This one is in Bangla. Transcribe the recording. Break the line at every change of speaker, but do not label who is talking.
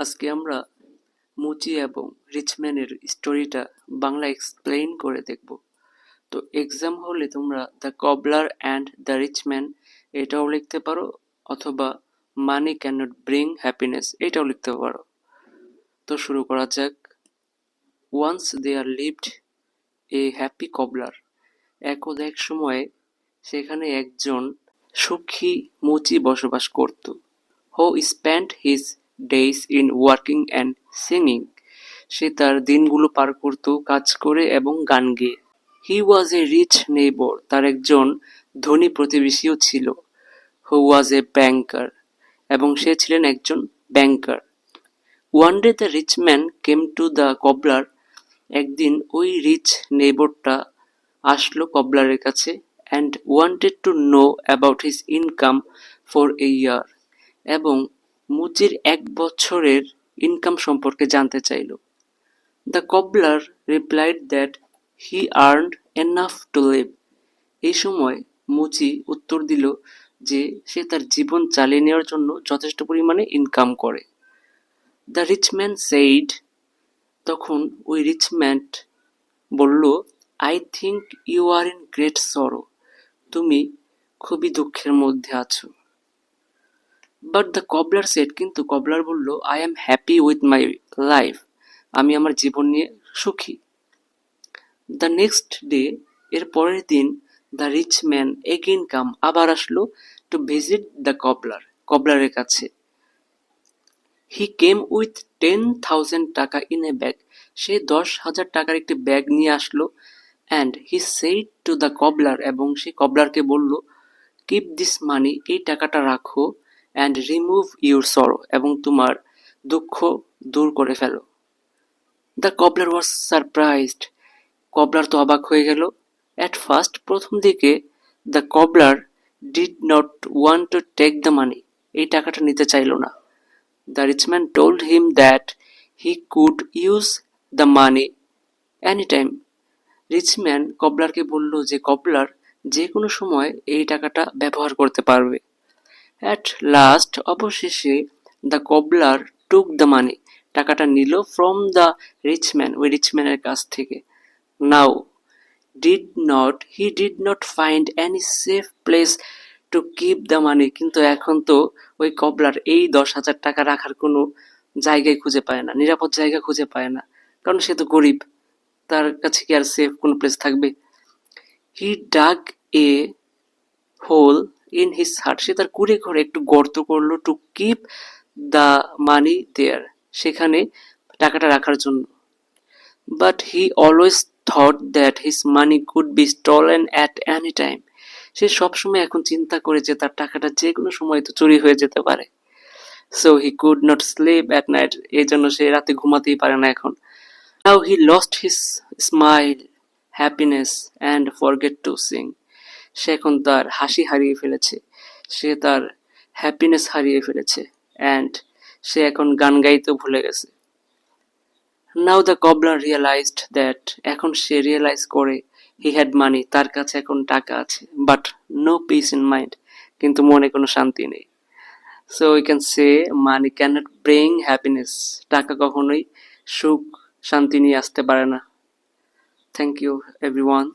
আজকে আমরা মুচি এবং রিচম্যানের স্টোরিটা বাংলা এক্সপ্লেইন করে দেখব। তো এক্সাম হলে তোমরা the cobbler and the rich man এটাও লিখতে পারো, অথবা money can not bring happiness এটাও লিখতে পারো। তো শুরু করা যাক। Once there lived a happy cobbler একদা এক সময়ে সেখানে একজন সুখী মুচি বসবাস করত। Who spend his days in working and singing সে তার দিনগুলো পার করত, কাজ করে এবং গান গেয়ে। হি ওয়াজ এ রিচ নেইবর তার একজন ধনী প্রতিবেশীও ছিল হু ওয়াজ এ ব্যাংকার এবং সে ছিলেন একজন banker one day the rich man came to the cobbler একদিন ওই রিচ নেইবরটা আসলো কবলারের কাছে and wanted to know about his income for a year এবং মুচির এক বছরের ইনকাম সম্পর্কে জানতে চাইল। The cobbler replied that he earned enough to live এই সময় মুচি উত্তর দিল যে সে তার জীবন চালিয়ে নেওয়ার জন্য যথেষ্ট পরিমাণে ইনকাম করে। দ্য রিচ ম্যান সেইড তখন ওই রিচ ম্যান বলল I think you are in great sorrow তুমি খুবই দুঃখের মধ্যে আছো। বাট দ্য কবলার সেট কিন্তু কবলার বলল I am happy with my life আমি আমার জীবন নিয়ে সুখী. দ্য নেক্সট ডে এর পরের দিন the rich man again come আবার আসলো টু ভিজিট দ্য কবলার কবলারের কাছে। He came with ten thousand taka in a bag সে দশ হাজার টাকার একটি ব্যাগ নিয়ে আসলো and he said to the cobbler এবং সে কবলারকে বলল কিপ দিস মানি এই টাকাটা রাখো। অ্যান্ড রিমুভ ইউর সরো এবং তোমার দুঃখ দূর করে ফেলো। দ্য কবলার ওয়াজ সারপ্রাইজড কবলার তো অবাক হয়ে গেল। অ্যাট ফার্স্ট প্রথম দিকে the cobbler did not want to take the money এই টাকাটা নিতে চাইল না। The rich man told him that he could use the money any time rich man কবলারকে বলল যে কবলার যে কোনো সময় এই টাকাটা ব্যবহার করতে পারবে। অ্যাট লাস্ট অবশেষে the cobbler took the money টাকাটা নিল ফ্রম দ্য রিচম্যান ওই রিচম্যানের কাছ থেকে। Now did not he did not find any safe place to keep the money কিন্তু এখন তো ওই কবলার এই দশ হাজার টাকা রাখার কোনো জায়গায় খুঁজে পায় না, নিরাপদ জায়গা খুঁজে পায় না, কারণ সে তো গরিব, তার কাছে কি আর সেফ কোনো প্লেস থাকবে? He dug a hole in his heart সে তার কুড়ে ঘরে একটু গর্ত করল to keep the money there সেখানে টাকাটা রাখার জন্য। But he always thought that his money could be stolen at any time সে সবসময় এখন চিন্তা করে যে তার টাকাটা যে কোনো সময় তো চুরি হয়ে যেতে পারে। So he could not sleep at night এই জন্য সে রাতে ঘুমাতেই পারে না এখন। Now he lost his smile happiness and forget to sing সে এখন তার হাসি হারিয়ে ফেলেছে। সে তার হ্যাপিনেস হারিয়ে ফেলেছে। অ্যান্ড সে এখন গান গাইতেও ভুলে গেছে। Now the cobbler realized that এখন সে রিয়েলাইজ করে হি হ্যাড মানি তার কাছে এখন টাকা আছে। But no peace in mind কিন্তু মনে কোনো শান্তি নেই। So we can say money can't bring happiness টাকা কখনোই সুখ, শান্তি নিয়ে আসতে পারে না। Thank you everyone